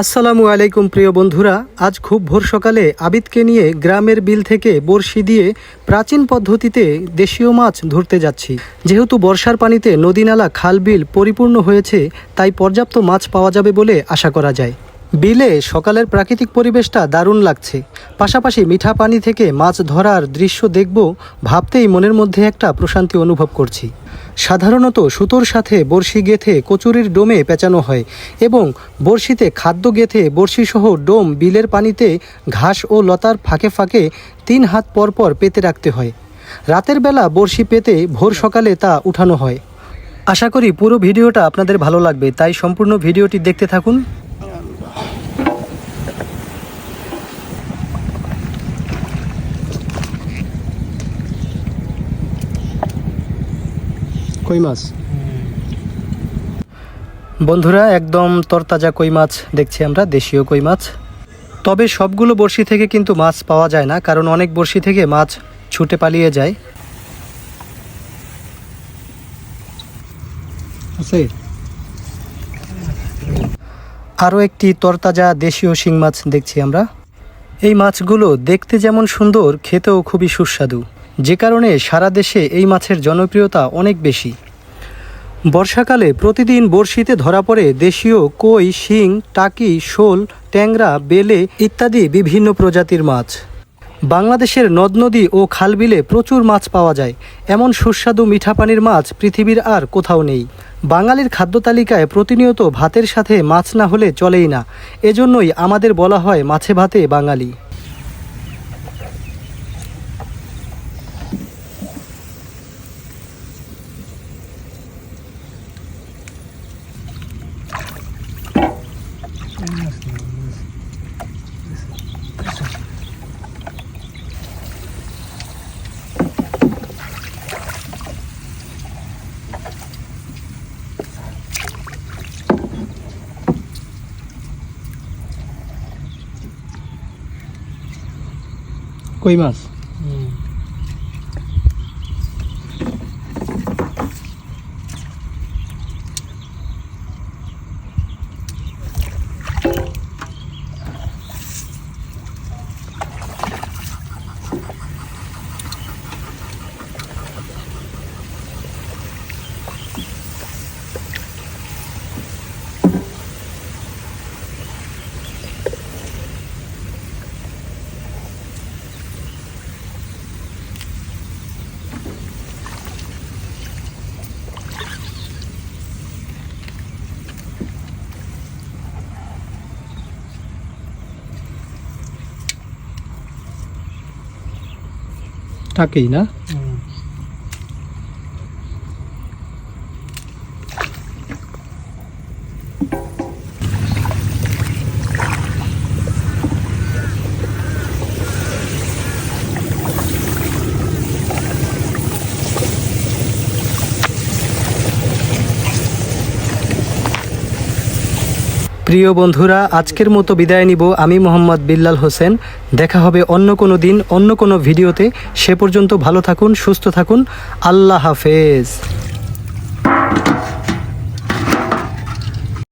আসসালামু আলাইকুম প্রিয় বন্ধুরা, আজ খুব ভোর সকালে আবিদকে নিয়ে গ্রামের বিল থেকে বড়শি দিয়ে প্রাচীন পদ্ধতিতে দেশীয় মাছ ধরতে যাচ্ছি। যেহেতু বর্ষার পানিতে নদীনালা খাল বিল পরিপূর্ণ হয়েছে, তাই পর্যাপ্ত মাছ পাওয়া যাবে বলে আশা করা যায়। বিলে সকালের প্রাকৃতিক পরিবেশটা দারুণ লাগছে। পাশাপাশি মিঠা পানি থেকে মাছ ধরার দৃশ্য দেখব ভাবতেই মনের মধ্যে একটা প্রশান্তি অনুভব করছি। সাধারণত সুতোর সাথে বড়শি গেথে কচুরির ডোমে পেঁচানো হয় এবং বড়শিতে খাদ্য গেথে বড়শিসহ ডোম বিলের পানিতে ঘাস ও লতার ফাঁকে ফাঁকে তিন হাত পর পর পেতে রাখতে হয়। রাতের বেলা বড়শি পেতে ভোর সকালে তা উঠানো হয়। আশা করি পুরো ভিডিওটা আপনাদের ভালো লাগবে, তাই সম্পূর্ণ ভিডিওটি দেখতে থাকুন। কই মাছ বন্ধুরা একদম তরতাজা কই মাছ দেখছি আমরা দেশীয় কই মাছ তবে সবগুলো বড়শি থেকে কিন্তু মাছ পাওয়া যায় না কারণ অনেক বড়শি থেকে মাছ ছুটে পালিয়ে যায়। আছে আরও একটি তরতাজা দেশীয় শিং মাছ দেখছি আমরা। এই মাছগুলো দেখতে যেমন সুন্দর খেতেও খুবই সুস্বাদু। যে কারণে সারা দেশে এই মাছের জনপ্রিয়তা অনেক বেশি। বর্ষাকালে প্রতিদিন বড়শিতে ধরা পড়ে দেশীয় কই, শিং, টাকি, শোল, ট্যাংরা, বেলে ইত্যাদি বিভিন্ন প্রজাতির মাছ। বাংলাদেশের নদ নদী ও খালবিলে প্রচুর মাছ পাওয়া যায়। এমন সুস্বাদু মিঠা পানির মাছ পৃথিবীর আর কোথাও নেই। বাঙালির খাদ্য তালিকায় প্রতিনিয়ত ভাতের সাথে মাছ না হলে চলেই না। এজন্যই আমাদের বলা হয় মাছে ভাতে বাঙালি। কই মাছ টাকেই না। প্রিয় বন্ধুরা, আজকের মতো বিদায় নিব আমি মোহাম্মদ বিল্লাল হোসেন। দেখা হবে অন্য কোনো দিন, অন্য কোনো ভিডিওতে। সে পর্যন্ত ভালো থাকুন, সুস্থ থাকুন। আল্লাহ হাফেজ।